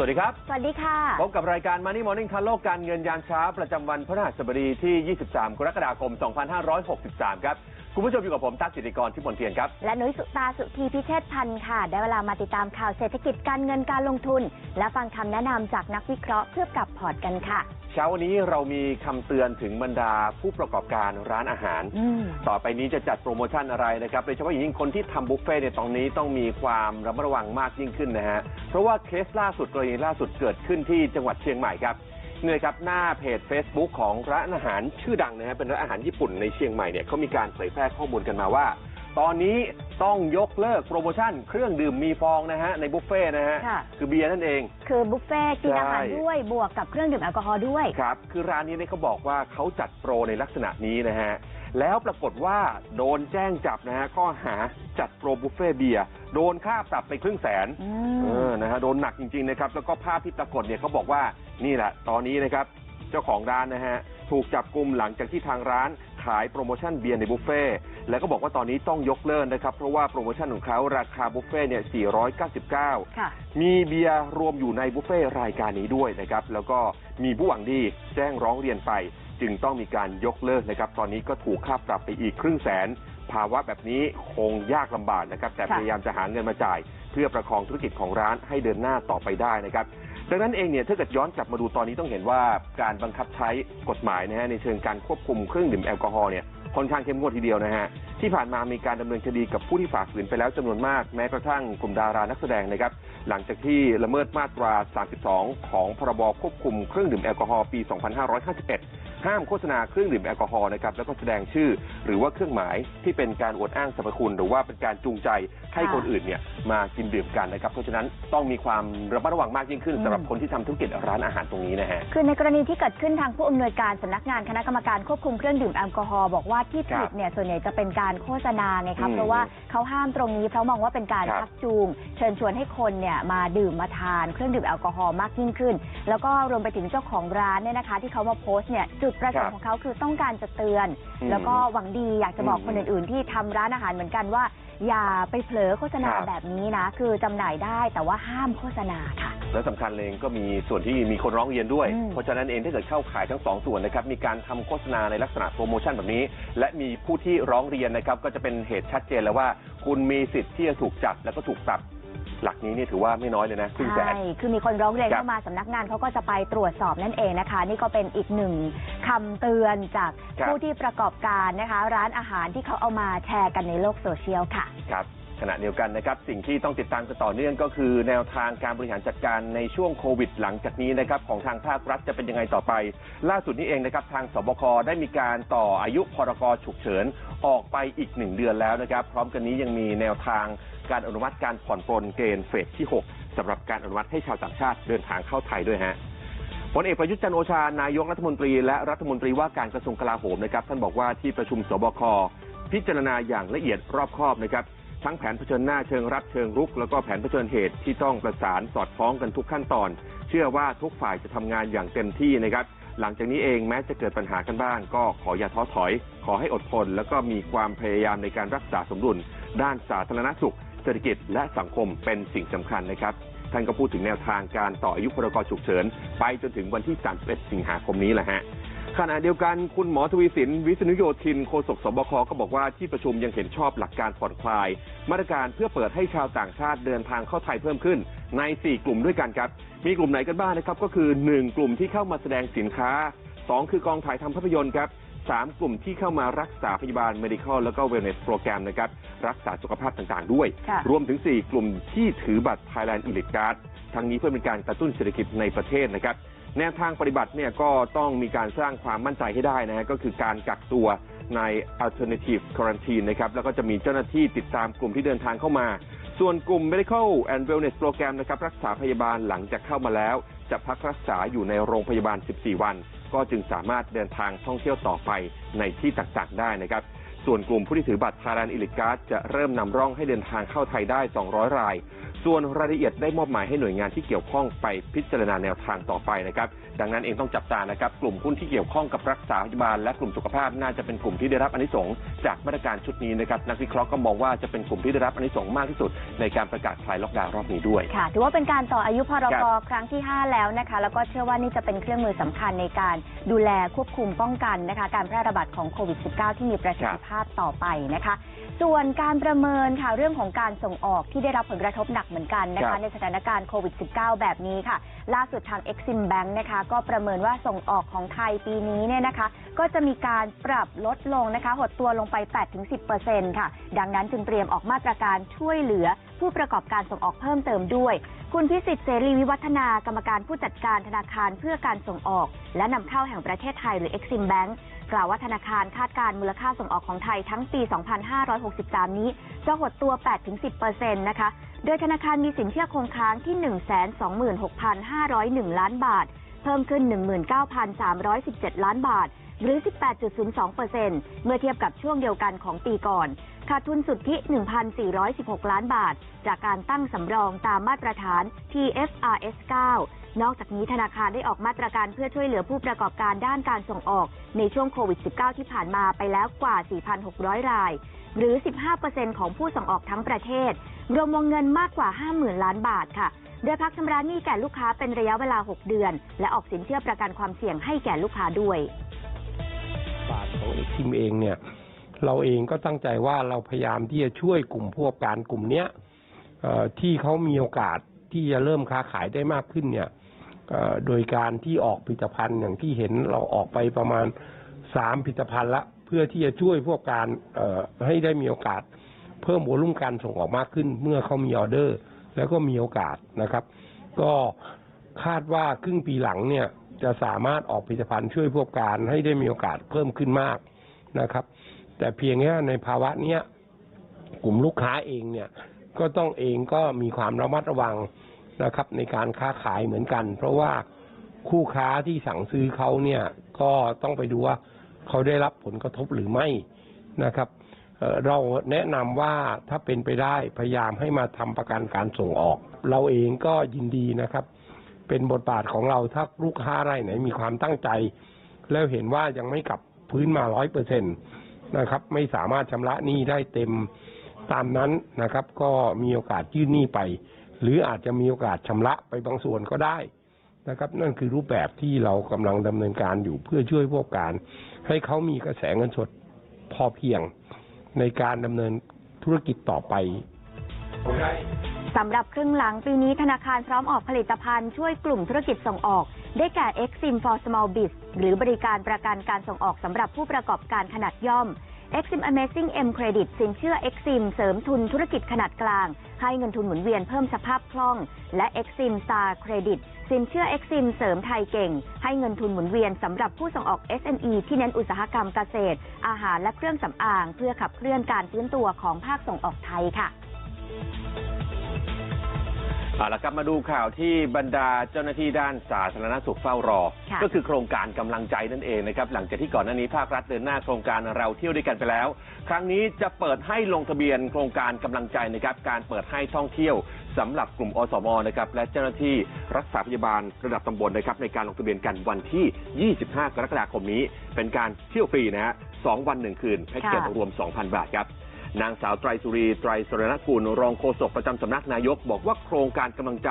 สวัสดีครับ สวัสดีค่ะ พบกับรายการ Money Morning ทันโลกการเงินยามเช้า ประจำวันพฤหัสบดีที่ 23 กรกฎาคม 2563 ครับคุณผู้ชมอยู่กับผมตั๊กสิริกรที่มนเทียนครับ และนุ้ยสุตาสุธีพิเชษพันธ์ค่ะ ได้เวลามาติดตามข่าวเศรษฐกิจการเงินการลงทุน และฟังคำแนะนำจากนักวิเคราะห์เพื่อปรับพอร์ตกันค่ะ เช้าวันนี้เรามีคำเตือนถึงบรรดาผู้ประกอบการร้านอาหาร อืม ต่อไปนี้จะจัดโปรโมชั่นอะไรนะครับ โดยเฉพาะอย่างยิ่งคนที่ทำบุฟเฟ่ต์ในยตรงนี้ต้องมีความระมัดระวังมากยิ่งขึ้นนะฮะ เพราะว่าเคสล่าสุดกรณีล่าสุดเกิดขึ้นที่จังหวัดเชียงใหม่ครับนี่ เลยครับหน้าเพจ Facebook ของร้านอาหารชื่อดังนะฮะเป็นร้านอาหารญี่ปุ่นในเชียงใหม่เนี่ยเขามีการเผยแพร่ข้อมูลกันมาว่า ตอนนี้ต้องยกเลิกโปรโมชั่นเครื่องดื่มมีฟองนะฮะในบุฟเฟ่ต์นะฮะค่ะ คือเบียร์นั่นเอง คือบุฟเฟ่ต์กินอาหารใช่ด้วยบวกกับเครื่องดื่มแอลกอฮอล์ด้วย ครับ คือร้านนี้เนี่ยเขาบอกว่าเขาจัดโปรในลักษณะนี้นะฮะ แล้วปรากฏว่าโดนแจ้งจับนะฮะข้อหาจัดโปรบุฟเฟ่ต์เบียร์ โดนค่าปรับไปครึ่งแสนอืเอมอนะฮะโดนหนักจริงๆนะครับแล้วก็ภาพที่ปรากฏเนี่ยเขาบอกว่านี่แหละตอนนี้นะครับเจ้าของร้านนะฮะถูกจับกลุ่มหลังจากที่ทางร้านขายโปรโมชั่นเบียร์ในบุฟเฟ่ต์แล้วก็บอกว่าตอนนี้ต้องยกเลิกนะครับ เพราะว่าโปรโมชั่นของเขาราคาบุฟเฟ่ต์เนี่ย 499ค่ะมีเบียร์รวมอยู่ในบุฟเฟ่ต์รายการนี้ด้วยนะครับ แล้วก็มีผู้หวังดีแจ้งร้องเรียนไป จึงต้องมีการยกเลิกนะครับ ตอนนี้ก็ถูกค่าปรับไปอีกครึ่งแสน ภาวะแบบนี้คงยากลำบากนะครับ แต่ค่ะพยายามจะหาเงินมาจ่าย เพื่อประคองธุรกิจของร้านให้เดินหน้าต่อไปได้นะครับ ดังนั้นเองเนี่ยถ้าเกิดย้อนกลับมาดูตอนนี้ต้องเห็นว่าการบังคับใช้กฎหมายนะฮะในเชิงการควบคุมเครื่องดื่มแอลกอฮอล์เนี่ยค่อนข้างเข้มงวดทีเดียวนะฮะที่ผ่านมามีการดำเนินคดีกับผู้ที่ฝ่าฝืนไปแล้วจำนวนมากแม้กระทั่งกลุ่มดารานักแสดงนะครับหลังจากที่ละเมิดมาตรา 32 ของพรบควบคุมเครื่องดื่มแอลกอฮอล์ปี 2551 ห้ามโฆษณาเครื่องดื่มแอลกอฮอล์นะครับแล้วก็แสดงชื่อหรือว่าเครื่องหมายที่เป็นการอวดอ้างสรรพคุณ หรือว่าเป็นการจูงใจให้คนอื่นเนี่ยมากินดื่มกันนะครับเพราะฉะนั้นต้องมีความระมัดระวังมากยิ่งขึ้นอืมสำหรับคนที่ทำธุรกิจร้านอาหารตรงนี้นะฮะ คือในกรณีที่เกิดขึ้นทางผู้อำนวยการสำนักงานคณะกรรมการควบคุมเครื่องดื่มแอลกอฮอล์บอกว่าที่ครัผิบดเนี่ยส่วนใหญ่จะเป็นการโฆษณาไงคะอืมเพราะว่าเขาห้ามตรงนี้เพราะมองว่าเป็นการครับชักจูง เชิญชวนให้คนเนี่ยมาดื่มมาทานเครื่องดื่มแอลกอฮอล์มากยิ่งขึ้น แล้วก็รวมไปถึงเจ้าของร้านเนี่ยนะคะ ที่เขามาโพสต์เนี่ยจุดประสงค์ของเขาคือต้องการจะเตือน อืมแล้วก็หวังดีอยากจะบอกอืมคนอื่นๆ ที่ทำร้านอาหารเหมือนกันว่า อย่าไปเผลอโฆษณาครับ แบบนี้นะ คือจำหน่ายได้แต่ว่าห้ามโฆษณาค่ะ และสำคัญเลยก็มีส่วนที่มีคนร้องเรียนด้วย อืมเพราะฉะนั้นเองถ้าเกิดเข้าขายทั้งสองส่วนนะครับมีการทำโฆษณาในลักษณะโปรโมชั่นแบบนี้ และมีผู้ที่ร้องเรียนนะครับก็จะเป็นเหตุชัดเจนแล้วว่า คุณมีสิทธิ์ที่จะถูกจับแล้วก็ถูกปรับ หลักนี้เนี่ยถือว่าไม่น้อยเลยนะครึ่งแสน ใช่ คือมีคนร้องเรียนครับเข้ามาสำนักงานเขาก็จะไปตรวจสอบนั่นเองนะคะ นี่ก็เป็นอีกหนึ่งคำเตือนจากครับ ผู้ที่ประกอบการนะคะ ร้านอาหารที่เขาเอามาแชร์กันในโลกโซเชียลค่ะ ครับขณะเดียวกันนะครับ สิ่งที่ต้องติดตามกันต่อเนื่องก็คือแนวทางการบริหารจัดการในช่วงโควิดหลังจากนี้นะครับ ของทางภาครัฐจะเป็นยังไงต่อไป ล่าสุดนี้เองนะครับ ทางสบคได้มีการต่ออายุพรกฉุกเฉิน ออกไปอีกหนึ่งเดือนแล้วนะครับ พร้อมกันนี้ยังมีแนวทาง การอนุมัติการผ่อนปลนเกณฑ์เฟสที่ 6สำหรับการอนุมัติให้ชาวต่างชาติเดินทางเข้าไทยด้วยฮะพลเอกประยุทธ์จันโอชานายกรัฐมนตรีและรัฐมนตรีว่าการกระทรวงกลาโหมนะครับท่านบอกว่าที่ประชุมสบคพิจารณาอย่างละเอียดรอบคอบนะครับทั้งแผนเผชิญหน้าเชิงรับเชิงรุก แล้วก็แผนเผชิญเหตุที่ต้องประสานสอดคล้องกันทุกขั้นตอน เชื่อว่าทุกฝ่ายจะทำงานอย่างเต็มที่นะครับหลังจากนี้เองแม้จะเกิดปัญหากันบ้าง ก็ขออย่าท้อถอย ขอให้อดทน แล้วก็มีความพยายามในการรักษาสมดุล ด้านสาธารณสุข เศรษฐกิจและสังคมเป็นสิ่งสำคัญนะครับ ท่านก็พูดถึงแนวทางการต่ออายุพรกฉุกเฉิน ไปจนถึงวันที่ 31 สิงหาคมนี้แหละฮะขณะเดียวกันคุณหมอทวีสิน วิษณุโยธินโฆษกสบคก็บอกว่าที่ประชุมยังเห็นชอบหลักการผ่อนคลาย มาตรการเพื่อเปิดให้ชาวต่างชาติเดินทางเข้าไทยเพิ่มขึ้น ใน 4 กลุ่มด้วยกันครับ มีกลุ่มไหนกันบ้างนะครับ ก็คือ 1 กลุ่มที่เข้ามาแสดงสินค้า 2 คือกองถ่ายทำภาพยนตร์ครับ 3 กลุ่มที่เข้ามารักษาพยาบาล medical แล้วก็ wellness โปรแกรมนะครับรักษาสุขภาพต่างๆ ด้วย ค่ะรวมถึง 4 กลุ่มที่ถือบัตร Thailand Elite Card ทั้งนี้เพื่อเป็นการกระตุ้นเศรษฐกิจในประเทศนะครับแนวทางปฏิบัติเนี่ยก็ต้องมีการสร้างความมั่นใจให้ได้นะฮะก็คือการกักตัวใน alternative quarantine นะครับแล้วก็จะมีเจ้าหน้าที่ติดตามกลุ่มที่เดินทางเข้ามา ส่วนกลุ่ม medical and wellness program นะครับรักษาพยาบาลหลังจากเข้ามาแล้ว จะพักรักษาอยู่ในโรงพยาบาล 14 วัน ก็จึงสามารถเดินทางท่องเที่ยวต่อไปในที่ต่างๆได้นะครับ ส่วนกลุ่มผู้ที่ถือบัตรทารันอิลิการ์จะเริ่มนำร่องให้เดินทางเข้าไทยได้ 200 ราย ส่วนส่วนรายละเอียดได้มอบหมายให้หน่วยงานที่เกี่ยวข้องไปพิจารณาแนวทางต่อไปนะครับ ดังนั้นเองต้องจับตานะครับ กลุ่มหุ้นที่เกี่ยวข้องกับรักษาพยาบาลและกลุ่มสุขภาพน่าจะเป็นกลุ่มที่ได้รับอานิสงส์จากมาตรการชุดนี้นะครับนักวิเคราะห์ก็มองว่าจะเป็นกลุ่มที่ได้รับอานิสงส์มากที่สุด ในการประกาศคลายล็อกดาวน์รอบนี้ด้วย ค่ะ ถือว่าเป็นการต่ออายุพรครักบครั้งที่ 5 แล้วนะคะ แล้วก็เชื่อว่านี่จะเป็นเครื่องมือสำคัญในการดูแลควบคุมป้องกันนะคะ การแพร่ระบาดของโควิด -19 ที่มีประสิทธิภาพต่อไปนะคะ ส่วนการประเมินค่ะเรื่องของการส่งออกที่ได้รับผลกระทบหนักเหมือนกันนะครัคะ บ ในสถานการณ์โควิด -19 แบบนี้ค่ะ ล่าสุดทาง Exim Bank นะคะ ก็ประเมินว่าส่งออกของไทยปีนี้เนี่ยนะคะ ก็จะมีการปรับลดลงนะคะ หดตัวลงไป 8-10%ค่ะ ดังนั้นจึงเตรียมออกมาตรการช่วยเหลือ ผู้ประกอบการส่งออกเพิ่มเติมด้วย คุณพิสิทธิ์เสรีวิวัฒนากรรมการผู้จัดการธนาคารเพื่อการส่งออก และนำเข้าแห่งประเทศไทยหรือ Exim Bank กล่าวว่าธนาคารคาดการณ์มูลค่าส่งออกของไทยทั้งปี 2563 นี้ จะหดตัว 8-10%นะคะ โดยธนาคารมีสินเชื่อคงค้างที่ 126,501 ล้านบาท เพิ่มขึ้น 19,317 ล้านบาท หรือ 18.02%เมื่อเทียบกับช่วงเดียวกันของปีก่อนขาดทุนสุทธิ 1,416 ล้านบาท จากการตั้งสำรองตามมาตรฐาน TFRS 9 นอกจากนี้ธนาคารได้ออกมาตรการเพื่อช่วยเหลือผู้ประกอบการด้านการส่งออกในช่วงโควิด -19 ที่ผ่านมาไปแล้วกว่า 4,600 ราย หรือ 15%ของผู้ส่งออกทั้งประเทศ รวมวงเงินมากกว่า 50,000 ล้านบาทค่ะ โดยพักชำระหนี้แก่ลูกค้าเป็นระยะเวลา 6 เดือน และออกสินเชื่อประกันความเสี่ยงให้แก่ลูกค้าด้วย บาทของเอกซิมเองเนี่ยเราเองก็ตั้งใจว่าเราพยายามที่จะช่วยกลุ่มผู้ประกอบการกลุ่มเนี้ยเอ่อที่เขามีโอกาสที่จะเริ่มค้าขายได้มากขึ้นเนี่ย โดยการที่ออกผลิตภัณฑ์อย่างที่เห็นเราออกไปประมาณสามผลิตภัณฑ์ละเพื่อที่จะช่วยพวกการให้ได้มีโอกาส เพิ่มโวลุ่มการส่งออกมากขึ้น เมื่อเขามีออเดอร์ แล้วก็มีโอกาสนะครับ ก็คาดว่าครึ่งปีหลังเนี่ยจะสามารถออกผลิตภัณฑ์ช่วยพวกการให้ได้มีโอกาสเพิ่มขึ้นมากนะครับ แต่เพียงแค่ในภาวะเนี้ยกลุ่มลูกค้าเองเนี่ยก็ต้องเองก็มีความระมัดระวัง นะครับ ในการค้าขายเหมือนกัน เพราะว่าคู่ค้าที่สั่งซื้อเขาเนี่ยก็ต้องไปดูว่าเขาได้รับผลกระทบหรือไม่นะครับเราแนะนำว่าถ้าเป็นไปได้พยายามให้มาทำประกันการส่งออก เราเองก็ยินดีนะครับ เป็นบทบาทของเราถ้าลูกค้ารายไหนมีความตั้งใจ แล้วเห็นว่ายังไม่กลับพื้นมาร้อยเปอร์เซ็นตนะครับ ไม่สามารถชำระหนี้ได้เต็มตามนั้นนะครับ ก็มีโอกาสยื่นหนี้ไป หรืออาจจะมีโอกาสชำระไปบางส่วนก็ได้นะครับ นั่นคือรูปแบบที่เรากำลังดำเนินการอยู่เพื่อช่วยพวกการ ให้เขามีกระแสเงินสดพอเพียงในการดำเนินธุรกิจต่อไปสำหรับครึ่งหลังปีนี้ธนาคารพร้อมออกผลิตภัณฑ์ช่วยกลุ่มธุรกิจส่งออก ได้แก่ Exim for Small Biz หรือบริการประกันการส่งออกสำหรับผู้ประกอบการขนาดย่อม Exim Amazing M Credit สินเชื่อ Exim เสริมทุนธุรกิจขนาดกลาง ให้เงินทุนหมุนเวียนเพิ่มสภาพคล่อง และ Exim Star Credit สินเชื่อ Exim เสริมไทยเก่ง ให้เงินทุนหมุนเวียนสำหรับผู้ส่งออก SME ที่เน้นอุตสาหกรรมเกษตร อาหารและเครื่องสำอาง เพื่อขับเคลื่อนการฟื้นตัวของภาคส่งออกไทยค่ะ เอาละครับมาดูข่าวที่บรรดาเจ้าหน้าที่ด้านสาธารณสุขเฝ้ารอค่ะก็คือโครงการกำลังใจนั่นเองนะครับหลังจากที่ก่อนหน้านี้ภาครัฐเดินหน้าโครงการเราเที่ยวด้วยกันไปแล้ว ครั้งนี้จะเปิดให้ลงทะเบียนโครงการกำลังใจนะครับการเปิดให้ท่องเที่ยวสำหรับกลุ่มอสมนะครับและเจ้าหน้าที่รักษาพยาบาลระดับตำบลนะครับในการลงทะเบียนกันวันที่ 25 กรกฎาคมนี้ เป็นการเที่ยวฟรีนะฮะสองวันหนึ่งคืนแพ็กเกจค่ะรวม 2,000 บาทครับ นางสาวไตรสุรีไตรสรณกุลรองโฆษกประจำสำนักนายก บอกว่าโครงการกำลังใจ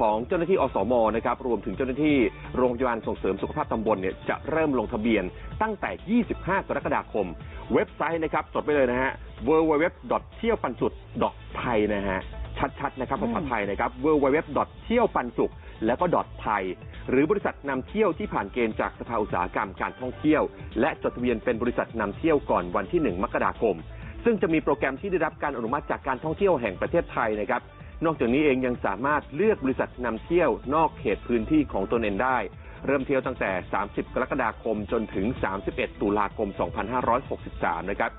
ของเจ้าหน้าที่อสมนะครับรวมถึงเจ้าหน้าที่โรงพยาบาลส่งเสริมสุขภาพตำบลเนี่ยจะเริ่มลงทะเบียนตั้งแต่ 25 กรกฎาคม เว็บไซต์นะครับจดไปเลยนะฮะ w w w เที่ยวปันสุดไทยนะฮะชัดๆนะครับภาษาไทยนะครับ w w w เที่ยวปันสุขแล้วก็ไทยหรือบริษัทนำเที่ยวที่ผ่านเกณฑ์จากสภาอุตสาหกรรมการท่องเที่ยว และจดทะเบียนเป็นบริษัทนำเที่ยวก่อนวันที่ 1 มกราคม ซึ่งจะมีโปรแกรมที่ได้รับการอนุมัติจากการท่องเที่ยวแห่งประเทศไทยนะครับ นอกจากนี้เองยังสามารถเลือกบริษัทนำเที่ยวนอกเขตพื้นที่ของตนเองได้ เริ่มเที่ยวตั้งแต่ 30 กรกฎาคมจนถึง 31 ตุลาคม 2563 นะครับ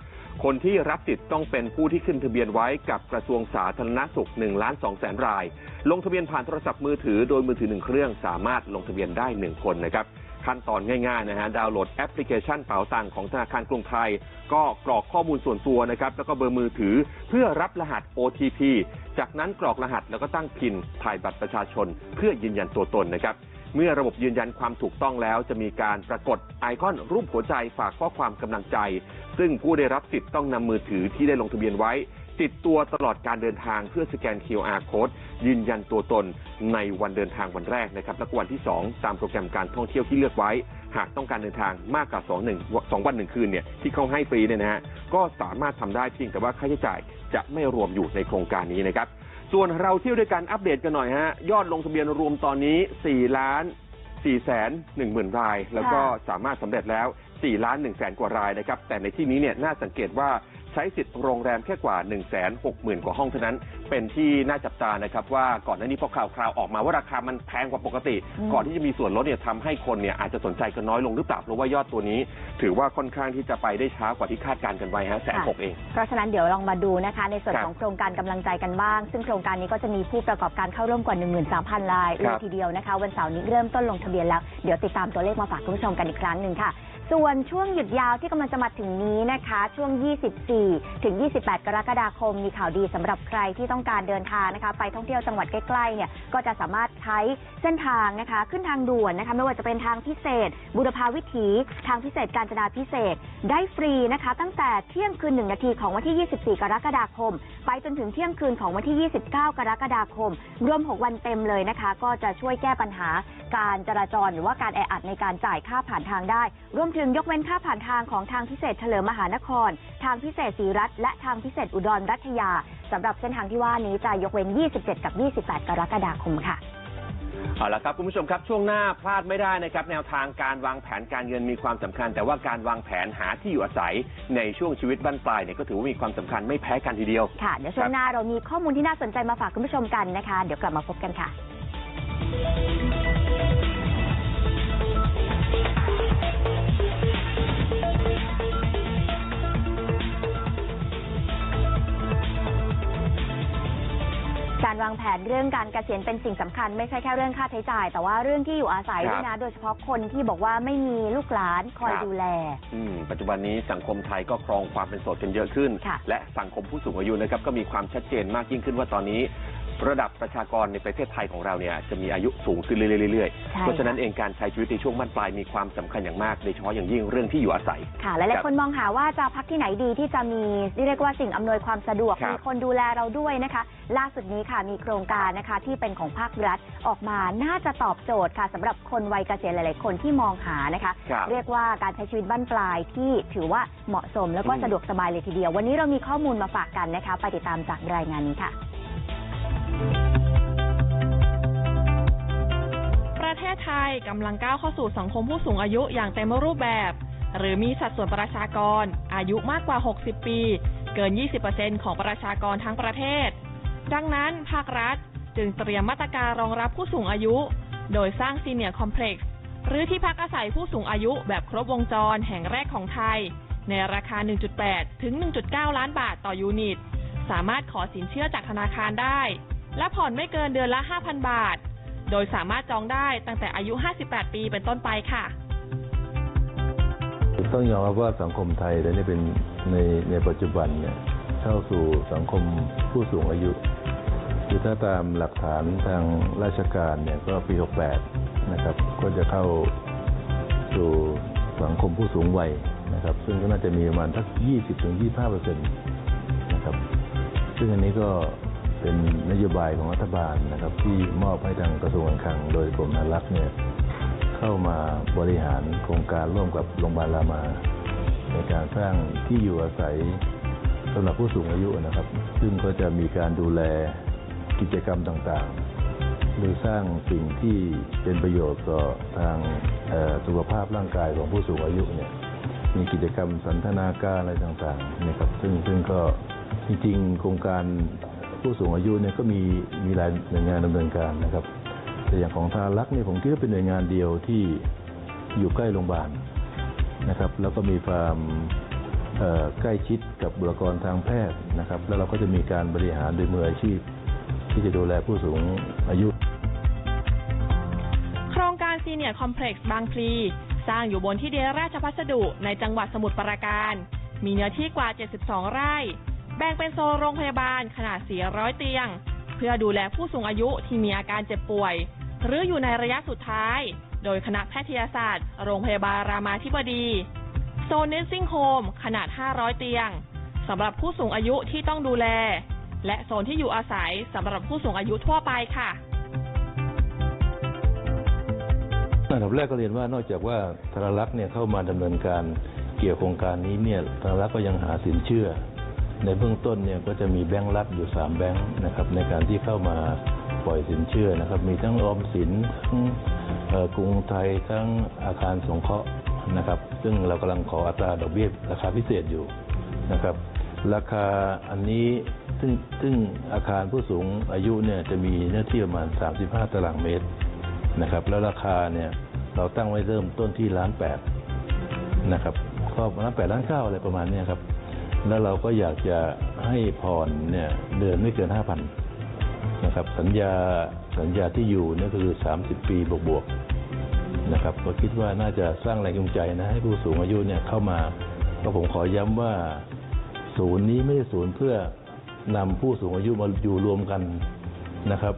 คนที่รับสิทธิ์ต้องเป็นผู้ที่ขึ้นทะเบียนไว้กับกระทรวงสาธารณสุข1ล้าน2แสนราย ลงทะเบียนผ่านโทรศัพท์มือถือโดยมือถือหนึ่งเครื่องสามารถลงทะเบียนได้ 1 คนนะครับ ขั้นตอนง่ายๆนะฮะดาวน์โหลดแอปพลิเคชันเป๋าตังของธนาคารกรุงไทย ก็กรอกข้อมูลส่วนตัวนะครับแล้วก็เบอร์มือถือเพื่อรับรหัส OTP จากนั้นกรอกรหัสแล้วก็ตั้งพินถ่ายบัตรประชาชน เพื่อยืนยันตัวตนนะครับเมื่อระบบยืนยันความถูกต้องแล้ว จะมีการปรากฏไอคอนรูปหัวใจฝากข้อความกำลังใจ ซึ่งผู้ได้รับสิทธิ์ต้องนำมือถือที่ได้ลงทะเบียนไว้ ติดตัวตลอดการเดินทางเพื่อสแกน QR code ยืนยันตัวตนในวันเดินทางวันแรกนะครับและวันที่ 2 ตามโปรแกรมการท่องเที่ยวที่เลือกไว้ หากต้องการเดินทางมากกว่า2 1 2วัน1คืนเนี่ยที่เขาให้ฟรีเนี่ยนะฮะก็สามารถทำได้เพียงแต่ว่าค่าใช้จ่ายจะไม่รวมอยู่ในโครงการนี้นะครับส่วนเราเที่ยวด้วยกันอัปเดตกันหน่อยฮะยอดลงทะเบียนรวมตอนนี้ 4 ล้าน 4 แสน1หมื่นราย แล้วก็สามารถสำเร็จแล้ว 4 ล้าน 1 แสนกว่ารายนะครับ แต่ในที่นี้เนี่ยน่าสังเกตว่า ช้สิทธิ์โรงแรมแค่กว่า 1 6 0 0 0 0 กว่าห้องเท่านั้น เป็นที่น่าจับตานะครับว่าก่อนหน้านี้พอข่าวคราวออกมาว่าราคามันแพงกว่าปกติอืมก่อนที่จะมีส่วนลดเนี่ยทำให้คนเนี่ยอาจจะสนใจกันน้อยลงหรือเปล่าเพราะว่ายอดตัวนี้ ถือว่าค่อนข้างที่จะไปได้ช้ากว่าที่คาดการณ์กันไว้ฮะแสนหกเอง เพราะฉะนั้นเดี๋ยวลองมาดูนะคะ ในส่วนครับของโครงการกำลังใจกันบ้าง ซึ่งโครงการนี้ก็จะมีผู้ประกอบการเข้าร่วมกว่า 13,000รายคเลรัยบทีเดียวนะคะ วันเสาร์นี้เริ่มต้นลงทะเบียนแล้ว เดี๋ยวติดตามตัวเลขมาฝากคุณผู้ชมกันอีกครั้งหนึ่งค่ะ ส่วนช่วงหยุดยาวที่กำลังจะมาถึงนี้นะคะ ช่วง 24 ถึง 28 กรกฎาคม มีข่าวดีสำหรับใครที่ต้องการเดินทางนะคะ ไปท่องเที่ยวจังหวัดใกล้ๆเนี่ยก็จะสามารถใช้เส้นทางนะคะ ขึ้นทางด่วนนะคะ ไม่ว่าจะเป็นทางพิเศษ บุรพาวิถีทางพิเศษกาญจนาพิเศษ ได้ฟรีนะคะ ตั้งแต่เที่ยงคืนหนึ่งนาทีของวันที่ 24 กรกฎาคม ไปจนถึงเที่ยงคืนของวันที่ 29 กรกฎาคม รวม 6 วันเต็มเลยนะคะ ก็จะช่วยแก้ปัญหาการจราจร หรือว่าการแออัดในการจ่ายค่าผ่านทางได้รวมถึงยกเว้นค่าผ่านทางของทางพิเศษเฉลิมมหานคร ทางพิเศษศรีรัตน์และทางพิเศษอุดรรัตยาสำหรับเส้นทางที่ว่านี้จะยกเว้น 27 กับ 28 กรกฎาคมค่ะ เอาละครับคุณผู้ชมครับช่วงหน้าพลาดไม่ได้นะครับ แนวทางการวางแผนการเงินมีความสำคัญ แต่ว่าการวางแผนหาที่อยู่อาศัยในช่วงชีวิตบ้านปลายเนี่ยก็ถือว่ามีความสำคัญไม่แพ้กันทีเดียว ค่ะ เดี๋ยวช่วงหน้าเรามีข้อมูลที่น่าสนใจมาฝากคุณผู้ชมกันนะคะ เดี๋ยวกลับมาพบกันค่ะ วางแผนเรื่องการเกษียณเป็นสิ่งสำคัญ ไม่ใช่แค่เรื่องค่าใช้จ่าย แต่ว่าเรื่องที่อยู่อาศัยครับด้วยนะ โดยเฉพาะคนที่บอกว่าไม่มีลูกหลานคอยครับดูแลอืมปัจจุบันนี้สังคมไทยก็ครองความเป็นโสดกันเยอะขึ้นค่ะและสังคมผู้สูงอายุนะครับก็มีความชัดเจนมากยิ่งขึ้นว่าตอนนี้ ระดับประชากรในประเทศไทยของเราเนี่ยจะมีอายุสูงขึ้นเรื่อยๆใช่เพราะฉะนั้นค่ะเองการใช้ชีวิตในช่วงบ้านปลายมีความสำคัญอย่างมากโดยเฉพาะอย่างยิ่งเรื่องที่อยู่อาศัย ค่ะ หลาครัยบๆคนมองหาว่าจะพักที่ไหนดีที่จะมีเรียกว่าสิ่งอำนวยความสะดวกครับมีคนดูแลเราด้วยนะคะ ล่าสุดนี้ค่ะมีโครงการนะคะที่เป็นของภาครัฐออกมาน่าจะตอบโจทย์ค่ะสำหรับคนวัยเกษียณหลาย ๆ คนที่มองหานะคะครับเรียกว่าการใช้ชีวิตบ้านปลายที่ถือว่าเหมาะสมแล้วก็อืมสะดวกสบายเลยทีเดียว วันนี้เรามีข้อมูลมาฝากกันนะคะ ไปติดตามจากรายงานนี้ค่ะ ศไทยกำลังก้าวเข้าสู่สังคมผู้สูงอายุอย่างเต็มรูปแบบ หรือมีสัดส่วนประชากร อายุมากกว่า 60 ปี เกิน 20%ของประชากรทั้งประเทศ ดังนั้นภาครัฐจึงเตรียมมาตรการรองรับผู้สูงอายุ โดยสร้างซีเนียร์คอมเพล็กซ์หรือที่พักอาศัยผู้สูงอายุแบบครบวงจรแห่งแรกของไทย ในราคา 1.8 ถึง 1.9 ล้านบาทต่อยูนิต สามารถขอสินเชื่อจากธนาคารได้ และผ่อนไม่เกินเดือนละ 5,000 บาท โดยสามารถจองได้ตั้งแต่อายุ 58 ปีเป็นต้นไปค่ะ ต้องยอมรับว่าสังคมไทยและนี่เป็นในในปัจจุบันเนี่ยเข้าสู่สังคมผู้สูงอายุคือถ้าตามหลักฐานทางราชการเนี่ยก็ปี 68 นะครับ ก็จะเข้าสู่สังคมผู้สูงวัยนะครับ ซึ่งก็น่าจะมีประมาณทัก 20-25เปอร์เซ็นต์นะครับ ซึ่งอันนี้ก็ เป็นนโยบายของรัฐบาลนะครับ ที่มอบให้ทางกระทรวงการคลังโดยกรมธนารักษ์เนี่ยเข้ามาบริหารโครงการร่วมกับโรงพยาบาลรามา ในการสร้างที่อยู่อาศัยสำหรับผู้สูงอายุนะครับ ซึ่งก็จะมีการดูแลกิจกรรมต่างๆโดยสร้างสิ่งที่เป็นประโยชน์ต่อทางสุขภาพร่างกายของผู้สูงอายุเนี่ยมีกิจกรรมสันทนาการอะไรต่างๆนะครับซึ่งซึ่งก็จริงๆโครงการ ผู้สูงอายุเนี่ยก็มีมีหลายหน่วยงานดำเนินการนะครับ แต่อย่างของทารักเนี่ยผมคิดว่าเป็นหน่วยงานเดียวที่อยู่ใกล้โรงพยาบาลนะครับ แล้วก็มีความใกล้ชิดกับบุคลากรทางแพทย์นะครับ แล้วเราก็จะมีการบริหารโดยมืออาชีพ ที่จะดูแลผู้สูงอายุ โครงการ Senior คอมเพล็กซ์บางพลีสร้างอยู่บนที่ดินราชพัสดุในจังหวัดสมุทรปราการ มีเนื้อที่กว่า 72 ไร่ แบ่งเป็นโซนโรงพยาบาลขนาด 400 เตียง เพื่อดูแลผู้สูงอายุที่มีอาการเจ็บป่วย หรืออยู่ในระยะสุดท้าย โดยคณะแพทยศาสตร์ โรงพยาบาลรามาธิบดี โซนเนสซิ่งโฮมขนาด 500 เตียงสำหรับผู้สูงอายุที่ต้องดูแล และโซนที่อยู่อาศัยสำหรับผู้สูงอายุทั่วไปค่ะอันดับแรกก็เรียนว่านอกจากว่าธนรักษ์เนี่ยเข้ามาดำเนินการเกี่ยวโครงการนี้เนี่ยธนรักษ์ก็ยังหาสินเชื่อ ในเบื้องต้นเนี่ยก็จะมีแบงก์รัฐอยู่สามแบงก์นะครับในการที่เข้ามาปล่อยสินเชื่อนะครับ มีทั้งออมสินทั้งกรุงไทยทั้งอาคารสงเคราะห์นะครับ ซึ่งเรากำลังขออัตราดอกเบี้ยราคาพิเศษอยู่นะครับ ราคาอันนี้ซึ่งซึ่งอาคารผู้สูงอายุเนี่ยจะมีเนื้อที่ประมาณ 35 ตารางเมตรนะครับ แล้วราคาเนี่ยเราตั้งไว้เริ่มต้นที่ล้านแปดนะครับก็ล้านแปดล้านเก้าอะไรประมาณนี้ครับ แล้วเราก็อยากจะให้ผ่อนเนี่ยเดือนไม่เกินห้าพันนะครับ สัญญาสัญญาที่อยู่นี่ก็คือสามสิบปีบวกๆนะครับก็คิดว่าน่าจะสร้างแรงจูงใจนะให้ผู้สูงอายุเนี่ยเข้ามาก็ผมขอย้ำว่าศูนย์นี้ไม่ใช่ศูนย์เพื่อนำผู้สูงอายุมาอยู่รวมกันนะครับ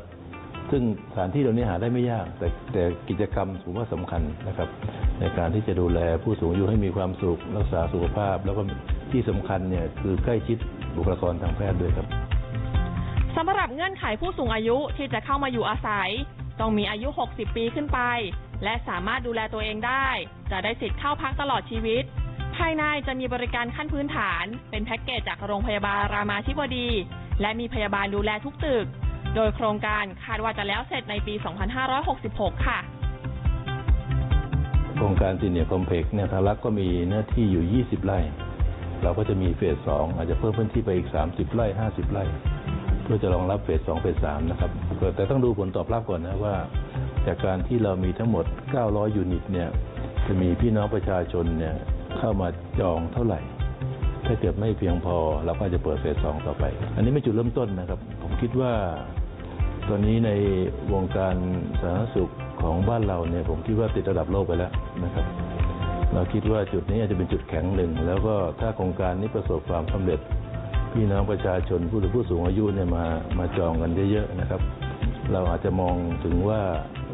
ซึ่งสถานที่เหล่านี้หาได้ไม่ยาก แต่แต่กิจกรรมผมว่าสำคัญนะครับ ในการที่จะดูแลผู้สูงอายุให้มีความสุขรักษาสุขภาพแล้วก็ ที่สำคัญเนี่ยคือใกล้ชิดบุคลากรทางแพทย์ด้วยครับสำหรับเงื่อนไขผู้สูงอายุที่จะเข้ามาอยู่อาศัย ต้องมีอายุ 60 ปีขึ้นไป และสามารถดูแลตัวเองได้ จะได้สิทธิ์เข้าพักตลอดชีวิต ภายในจะมีบริการขั้นพื้นฐาน เป็นแพ็กเกจจากโรงพยาบาลรามาธิบดี และมีพยาบาลดูแลทุกตึก โดยโครงการคาดว่าจะแล้วเสร็จในปี 2566 ค่ะโครงการซีเนียร์คอมเพล็กซ์เนี่ยทางรัฐก็มีเนื้อที่อยู่ 20 ไร่ เราก็จะมีเฟสสองอาจจะเพิ่มพื้นที่ไปอีก 30 ไร่ 50 ไร่ เพื่อจะรองรับเฟสสองเฟสสามนะครับแต่ต้องดูผลตอบรับก่อนนะว่า จากการที่เรามีทั้งหมด 900 ยูนิตเนี่ยจะมีพี่น้องประชาชนเนี่ยเข้ามาจองเท่าไหร่ ถ้าเกิดไม่เพียงพอเราก็จะเปิดเฟสสองต่อไป อันนี้ไม่จุดเริ่มต้นนะครับ ผมคิดว่า ตอนนี้ในวงการสาธารณสุขของบ้านเราเนี่ยผมคิดว่าติดระดับโลกไปแล้วนะครับ เราคิดว่าจุดนี้อาจจะเป็นจุดแข็งหนึ่ง แล้วก็ถ้าโครงการนี้ประสบความสำเร็จ พี่น้องประชาชนผู้ผู้สูงอายุเนี่ยมามาจองกันเยอะๆนะครับ เราอาจจะมองถึงว่า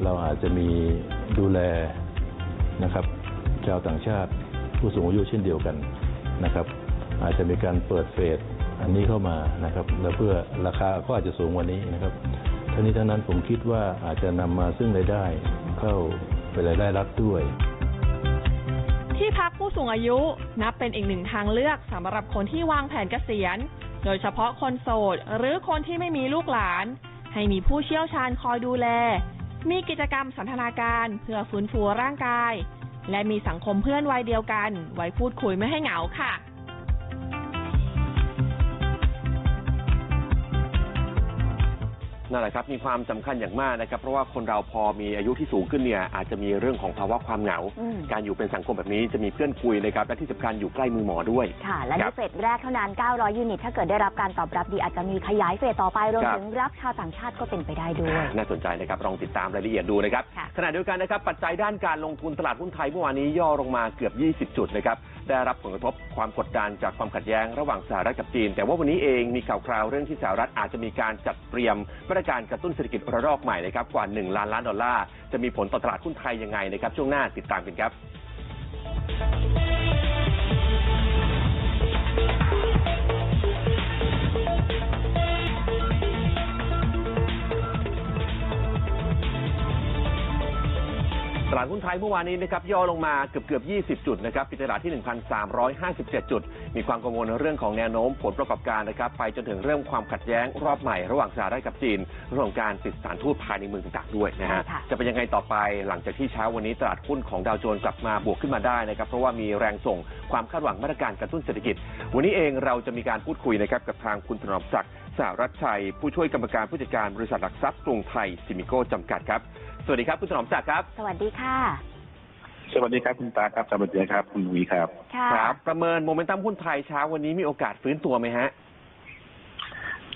เราอาจจะมีดูแลนะครับ ชาวต่างชาติผู้สูงอายุเช่นเดียวกันนะครับ อาจจะมีการเปิดเฟสอันนี้เข้ามานะครับ แล้วเพื่อราคาก็อาจจะสูงกว่านี้นะครับทั้งนี้ทั้งนั้นผมคิดว่าอาจจะนำมาซึ่งรายได้เข้าไปรายได้รัฐด้วย ที่พักผู้สูงอายุนับเป็นอีกหนึ่งทางเลือกสำหรับคนที่วางแผนเกษียณ โดยเฉพาะคนโสดหรือคนที่ไม่มีลูกหลาน ให้มีผู้เชี่ยวชาญคอยดูแล มีกิจกรรมสันทนาการเพื่อฟื้นฟูร่างกาย และมีสังคมเพื่อนวัยเดียวกัน ไว้พูดคุยไม่ให้เหงาค่ะ นั่นแหละครับมีความสำคัญอย่างมากนะครับ เพราะว่าคนเราพอมีอายุที่สูงขึ้นเนี่ยอาจจะมีเรื่องของภาวะความเหงาอืมการอยู่เป็นสังคมแบบนี้จะมีเพื่อนคุยนะครับและที่สำคัญอยู่ใกล้มือหมอด้วยค่ะ และคในรับเฟสแรกเท่านั้น 900 ยูนิต ถ้าเกิดได้รับการตอบรับดีอาจจะมีขยายเฟสต่อไปรวมครับถึงรับชาวต่างชาติก็เป็นไปได้ด้วย น่าสนใจนะครับลองติดตามรายละเอียดดูนะครับค่ะขณะเดียวกันนะครับปัจจัยด้านการลงทุนตลาดหุ้นไทยเมื่อวานนี้ย่อลงมาเกือบ 20 จุดนะครับได้รับผลกระทบความกดดันจากความขัดแย้งระหว่างสหรัฐกับจีน แต่ว่าวันนี้เองมีข่าวคราวเรื่องที่สหรัฐอาจจะมีการจัดเตรียมมาตรการกระตุ้นเศรษฐกิจระลอกใหม่นะครับกว่า 1 ล้านล้านดอลลาร์จะมีผลต่อตลาดหุ้นไทยยังไงนะครับช่วงหน้าติดตามกันครับ ลาดหุ้นไทยเมื่อวานนี้นะครับย่อลงมาเกือบเกือบ 20 จุดนะครับปิดตลาดที่ 1,357 จุด มีความกังวลเรื่องของแนวโน้มผลประกอบการนะครับไปจนถึงเรื่องความขัดแย้งรอบใหม่ระหว่างสหรัฐกับจีนเรื่องของการติดสถานทูตภายในเมืองต่างๆด้วยนะฮะใช่ค่ะ จะเป็นยังไงต่อไปหลังจากที่เช้าวันนี้ตลาดหุ้นของดาวโจนส์กลับมาบวกขึ้นมาได้นะครับเพราะว่ามีแรงส่งความคาดหวังมาตรการกระตุ้นเศรษฐกิจ วันนี้เองเราจะมีการพูดคุยนะครับกับทางคุณถนอมศักดิ์ สหรัฐชัย ผู้ช่วยกรรมการผู้จัดการบริษัทหลักทรัพย์กรุงไทยซิมิโก้จำกัดครับ สวัสดีครับ คุณถนอมศักดิ์ครับ สวัสดีค่ะ สวัสดีครับคุณตาครับสวัสดีครับ คุณวีครับค่ะครับ ประเมินโมเมนตัมหุ้นไทยเช้าวันนี้มีโอกาสฟื้นตัวไหมฮะ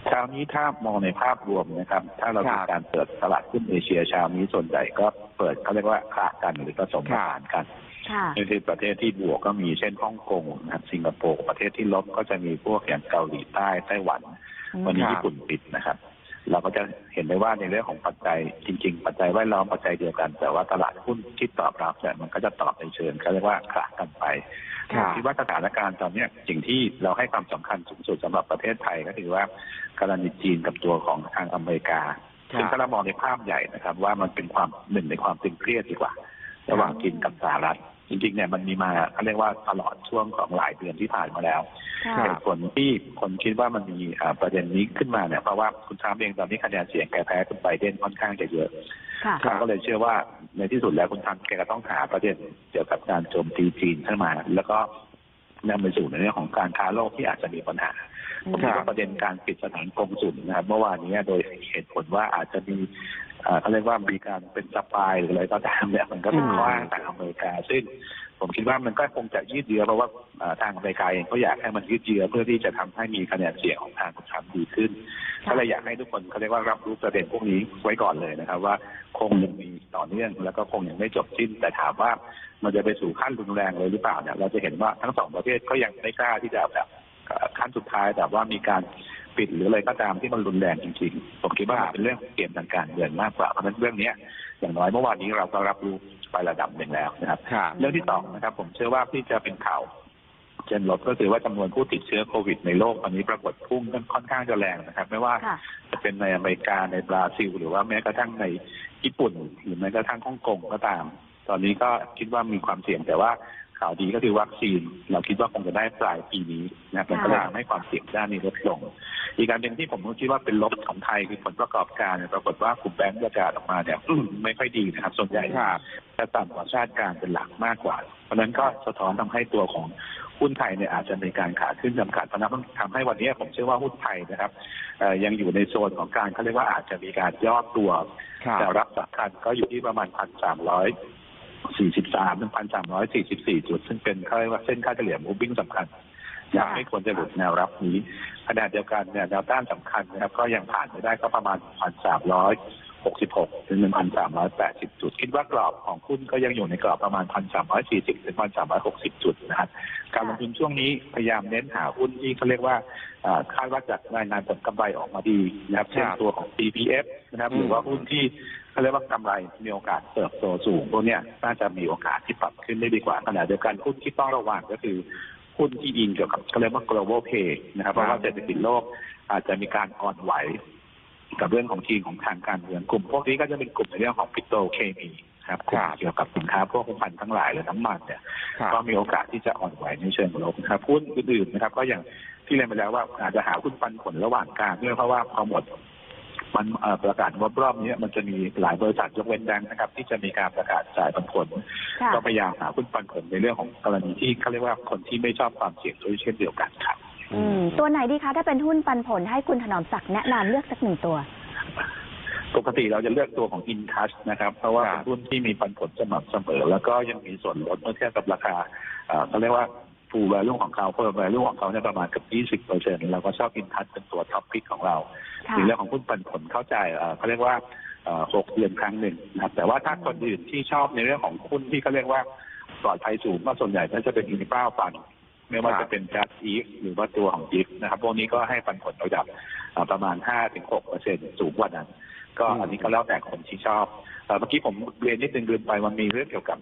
เช้านี้ถ้ามองในภาพรวมนะครับ ถ้าเราครัดูบการเปิดตลาดหุ้นเอเชียเช้านี้ส่วนใหญ่ก็เปิดเขาเรียกว่าคลากันหรือผสมผสานกันค่ะนี่คือประเทศที่บวกก็มีเช่นฮ่องกงนะครับสิงคโปร์ประเทศที่ลบก็จะมีพวกอย่างเกาหลีใต้ไต้หวัน วันนี้ครับญี่ปุ่นปิดนะครับ เราก็จะเห็นได้ว่าในเรื่องของปัจจัยจริง ๆ ปัจจัยแวดล้อมปัจจัยเดียวกัน แต่ว่าตลาดหุ้นที่ตอบรับเนี่ยมันก็จะตอบในเชิงเขาเรียกว่าคลากันไปครับคิดว่าสถานการณ์ตอนเนี้ยสิ่งที่เราให้ความสำคัญสูงสุดสำหรับประเทศไทยก็คือว่ากรณีจีนกับตัวของทางอเมริกาซึ่งถ้าเรามองในภาพใหญ่นะครับ ว่ามันเป็นความหนึ่งในความตึงเครียดดีกว่า ระหว่างจีนกับสหรัฐ จริงๆเนี่ยมันมีมาเขาเรียกว่าตลอดช่วงของหลายเดือนที่ผ่านมาแล้วค่ะคเหรับตุผลที่คนคิดว่ามันมีอ่าประเด็นนี้ขึ้นมาเนี่ยเพราะว่าคุณทรัมป์เองตอนนี้คะแนนเสียงแกแพ้คุณไบเดนค่อนข้างจะเยอะค่ะเขาก็เลยเชื่อว่าในที่สุดแล้วคุณทรัมป์แกก็ต้องหาประเด็นเกี่ยวกับการโจมตีจีนขึ้นมา แล้วก็นำไปสู่ในเรื่องของการค้าโลกที่อาจจะมีปัญหาผมคิดว่าประเด็นการปิดสถานกงสุลนะครับ เมื่อวานนี้โดยเหตุผลว่าอาจจะมี เอ่อเขาเรียกว่ามีการเป็นสปายหรืออะไรก็ตามเนี่ยมันก็เป็นอืมข้ออ้างจากอเมริกา ซึ่งผมคิดว่ามันก็คงจะยืดเยื้อเพราะว่าเอ่อทางอเมริกาเองก็อยากให้มันยืดเยื้อเพื่อที่จะทำให้มีคะแนนเสียงของทางคุณทรัมป์ดีขึ้นก็เลยอยากให้ทุกคนเขาเรียกว่ารับรู้ประเด็นพวกนี้ไว้ก่อนเลยนะครับ ว่าคงยังมีต่อเนื่องแล้วก็คงยังไม่จบสิ้น แต่ถามว่ามันจะไปสู่ขั้นรุนแรงเลยหรือเปล่าเนี่ยเราจะเห็นว่าทั้งสองประเทศก็ยังไม่กล้าที่จะแบบเอ่อขั้นสุดท้ายแต่ว่ามีการ ปิดหรืออะไรก็ตามที่มันรุนแรงจริงๆ ผมคิดว่าเป็นเรื่องเกมทางการเงินมากกว่าเพราะฉะนั้นเรื่องเนี้ยอย่างน้อยเมื่อวานนี้เราก็รับรู้ไประดับหนึ่งแล้วนะครับครับ เรื่องที่สองนะครับ ผมเชื่อว่าที่จะเป็นข่าวเช่นลดก็คือว่าจำนวนผู้ติดเชื้อโควิดในโลกตอนนี้ปรากฏพุ่งค่อนข้างจะแรงนะครับ ไม่ว่าค่ะจะเป็นในอเมริกาในบราซิล หรือว่าแม้กระทั่งในญี่ปุ่น หรือแม้กระทั่งฮ่องกงก็ตาม ตอนนี้ก็คิดว่ามีความเสี่ยงแต่ว่า ข่าวดีก็คือวัคซีน เราคิดว่าคงจะได้ปลายปีนี้นะครับมันก็เลยทำให้ความเสี่ยงด้านนี้ลดลง อีกการหนึ่งที่ผมคิดว่าเป็นลบของไทยคือผลประกอบการเนี่ยปรากฏว่ากลุ่มแบงก์ประกาศออกมาเนี่ยไม่ค่อยดีนะครับ ส่วนใหญ่ครับจะต่ำกว่าชาติการเป็นหลักมากกว่า เพราะฉะนั้นก็สะท้อนทำให้ตัวของหุ้นไทยเนี่ยอาจจะมีการขาขึ้นจำกัดเพราะฉะนั้นทำให้วันนี้ผมเชื่อว่าหุ้นไทยนะครับเอ่อยังอยู่ในโซนของการเขาเรียกว่าอาจจะมีการย่อตัวครับแต่รับสำคัญก็อยู่ที่ประมาณพันสามร้อย สี่สิบสามถึงพันสามร้อยสี่สิบสี่จุด ซึ่งเป็นเขาเรียกว่าเส้นค่าเฉลี่ย moving สำคัญยังไม่ควรจะหลุดแนวรับนี้ขณะเดียวกันเนี่ยแนวต้านสำคัญนะครับก็ยังผ่านไม่ได้ก็ประมาณพันสามร้อยหกสิบหกถึงหนึ่งพันสามร้อยแปดสิบจุด คิดว่ากรอบของหุ้นก็ยังอยู่ในกรอบประมาณพันสามร้อยสี่สิบถึงพันสามร้อยหกสิบจุดนะครับการลงทุนช่วงนี้พยายามเน้นหาหุ้นที่เขาเรียกว่าคาดว่าจะรายงานผลกำไรออกมาดีนะครับเช่นตัวของ CPF นะครับหรือว่าหุ้นที่ เขาเรียกว่ากำไรมีโอกาสเติบโตสูงพวกเนี้ยน่าจะมีโอกาสที่ปรับขึ้นได้ดีกว่าขณะเดียวกันหุ้นที่ต้องระวังก็คือหุ้นที่อิงเกี่ยวกับเขาเรียกว่า global pay นะครับเพราะว่าเศรษฐกิจโลกอาจจะมีการอ่อนไหวกับเรื่องของทีมของทางการเมืองกลุ่ม พวกนี้ก็จะเป็นกลุ่มในเรื่องของปิโตรเคมีครับกลุ่มเกี่ยวกับสินค้าพวกน้ำมันทั้งหลายหรือน้ำมันเนี่ยครับก็มีโอกาสที่จะอ่อนไหวในเชิงลบนะครับหุ้นอื่นๆนะครับ ก็อย่างที่เรียนไปแล้วว่าอาจจะหาหุ้นปันผลระหว่างกลางด้วยเพราะว่าพอหมด มันเอ่อประกาศงบรอบนี้มันจะมีหลายบริษัทยกเว้นแบงค์นะครับ ที่จะมีการประกาศจ่ายปันผล ค่ะก็พยายามหาหุ้นปันผลในเรื่องของกรณีที่เขาเรียกว่าคนที่ไม่ชอบความเสี่ยงด้วยเช่นเดียวกันครับ อืมตัวไหนดีคะถ้าเป็นหุ้นปันผลให้คุณถนอมศักดิ์แนะนำเลือกสักหนึ่งตัว ปกติเราจะเลือกตัวของ i n t o u c h นะครับ เพราะว่าครัเป็บนหุ้นที่มีปันผลสม่ำเสมอ แล้วก็ยังมีส่วนลดเมื่อเทียบกับราคาเอ่อเขาเรียกว่า full value ของเขา per value ของเขาเนี่ยประมาณเกับ20เปอร์เซ็นต์เราก็ชอบ i n t o u c h เป็นตัวท็อปพิกของเราค่ะในเรื่องของหุ้นปันผลเข้าใจเอ่อเขาเรียกว่าเอ่อหกเดือนครั้งหนึ่งนะครับแต่ว่าถ้าคนอื่นที่ชอบในเรื่องของหุ้นที่เขาเรียกว่าปลอดภัยสูงก็ส่วนใหญ่ก็จะเป็นอินฟ้าฟันไม่ว่าครัจะบเป็นจัดอีฟหรือว่าตัวของยิฟนะครับพวกนี้ก็ให้ปันผลระดับเอ่อประมาณ 5-6เปอร์เซ็นต์สูงกว่านั้น ก็อันนี้ก็แล้วแต่คนที่ชอบเอ่อเมื่อกี้ผมเรียนนิดนึงลืมไปมันมีเรื่องเกี่ยวกับ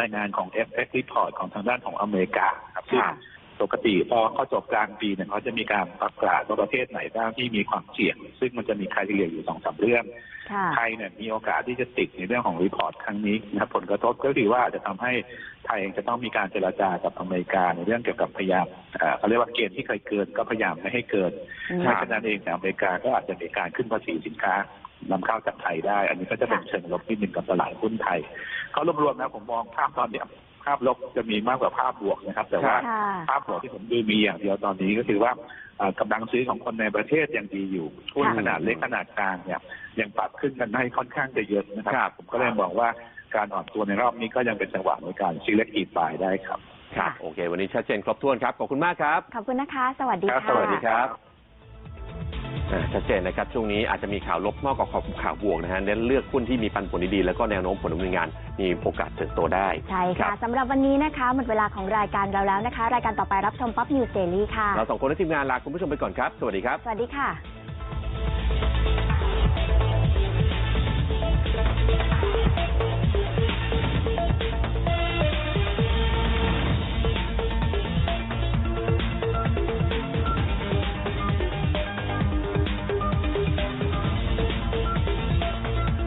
รายงานของ FX Report ของทางด้านของอเมริกาครับซึ่งค่ะปกติพอเขาจบกลางปีเนี่ยเขาจะมีการประกาศว่าประเทศไหนบ้างที่มีความเสี่ยง ซึ่งมันจะมีใครเรียอยู่สองสามเรื่องค่ะไทยเนี่ยมีโอกาสที่จะติดในเรื่องของรีพอร์ตครั้งนี้นะครับผลกระทบก็คือว่าจะทำให้ไทยเองจะต้องมีการเจรจากับอเมริกาในเรื่องเกี่ยวกับพยายามเอ่อเขาเรียกว่าเกณฑ์ที่เคยเกินก็พยายามไม่ให้เกินอืมเพราะฉะนั้นเองเนี่ยอเมริกาก็อาจจะมีการขึ้นภาษีสินค้า นำเข้าจากไทยได้ อันนี้ก็จะเป็นเชิงลบนิดหนึ่งกับตลาดหุ้นไทยเขารวมๆนะผมมองภาพตอนเนี้ยภาพลบจะมีมากกว่าภาพบวกนะครับ แต่ว่าค่ะภาพบวกที่ผมดูมีอย่างเดียวตอนนี้ก็คือว่าเอ่อกำลังซื้อของคนในประเทศยังดีอยู่หุ้นค่ะขนาดเล็กขนาดกลางเนี่ยยังปรับขึ้นกันได้ค่อนข้างจะเยอะนะคครัรับ ผมก็เลยมองว่าการอ่อนตัวในรอบนี้ก็ยังเป็นจังหวะในการซื้อเล็กอีกบายได้ครับครับโอเค วันนี้ชัดเจนครบถ้วนครับ ขอบคุณมากครับ ขอบคุณนะคะ สวัสดีครับค่ะสวัสดีครับ อ่าชัดเจนนะครับ ช่วงนี้อาจจะมีข่าวลบมากกว่าข่าวบวกนะฮะเน้นเลือกหุ้นที่มีปันผลดีๆแล้วก็แนวโน้มผลดำเนินงานมีโอกาสเติบโตได้ใช่ครัค่ะบสำหรับวันนี้นะคะหมดเวลาของรายการเราแล้วนะคะ รายการต่อไปรับชมป๊อปนิวเ a ลี่ค่ะ เราสองคนและทีมงานลาคุณผู้ชมไปก่อนครับ สวัสดีครับ สวัสดีค่ะ